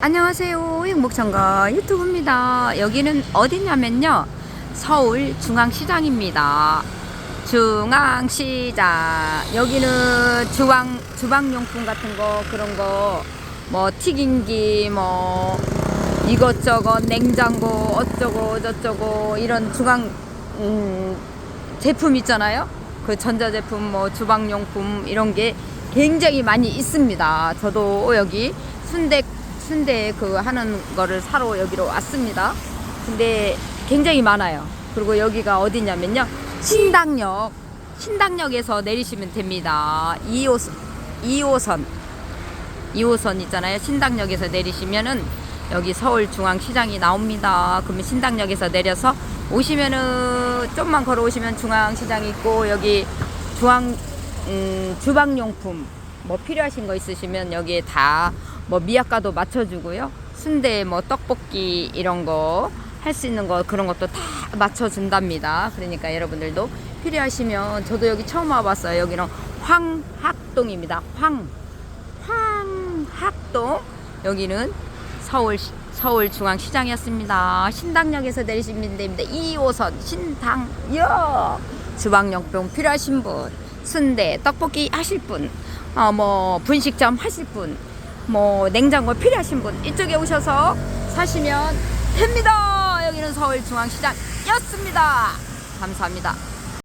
안녕하세요. 행복천가 유튜브입니다. 여기는 어디냐면요. 서울 중앙시장입니다. 중앙시장. 여기는 주방, 주방용품 같은 거, 그런 거, 뭐, 튀김기, 뭐, 이것저것, 냉장고, 어쩌고, 저쩌고, 이런 주방, 음, 제품 있잖아요. 그 전자제품, 뭐, 주방용품, 이런 게 굉장히 많이 있습니다. 저도 여기 순대 순대 그 하는 거를 사러 여기로 왔습니다. 근데 굉장히 많아요. 그리고 여기가 어디냐면요. 신당역. 신당역에서 내리시면 됩니다. 2호선. 2호선. 2호선 있잖아요. 신당역에서 내리시면은 여기 서울중앙시장이 나옵니다. 그러면 신당역에서 내려서 오시면은 좀만 걸어오시면 중앙시장이 있고 여기 중앙 음, 주방용품 뭐 필요하신 거 있으시면 여기에 다 뭐 미약가도 맞춰주고요. 순대 뭐 떡볶이 이런 거 할 수 있는 거 그런 것도 다 맞춰준답니다. 그러니까 여러분들도 필요하시면 저도 여기 처음 와봤어요. 여기는 황학동입니다. 황 황학동 여기는 서울 서울 중앙시장이었습니다. 신당역에서 내리시면 됩니다. 2호선 신당역 주방용품 필요하신 분 순대 떡볶이 하실 분 어, 뭐 분식점 하실 분, 뭐 냉장고 필요하신 분 이쪽에 오셔서 사시면 됩니다. 여기는 서울중앙시장이었습니다. 감사합니다.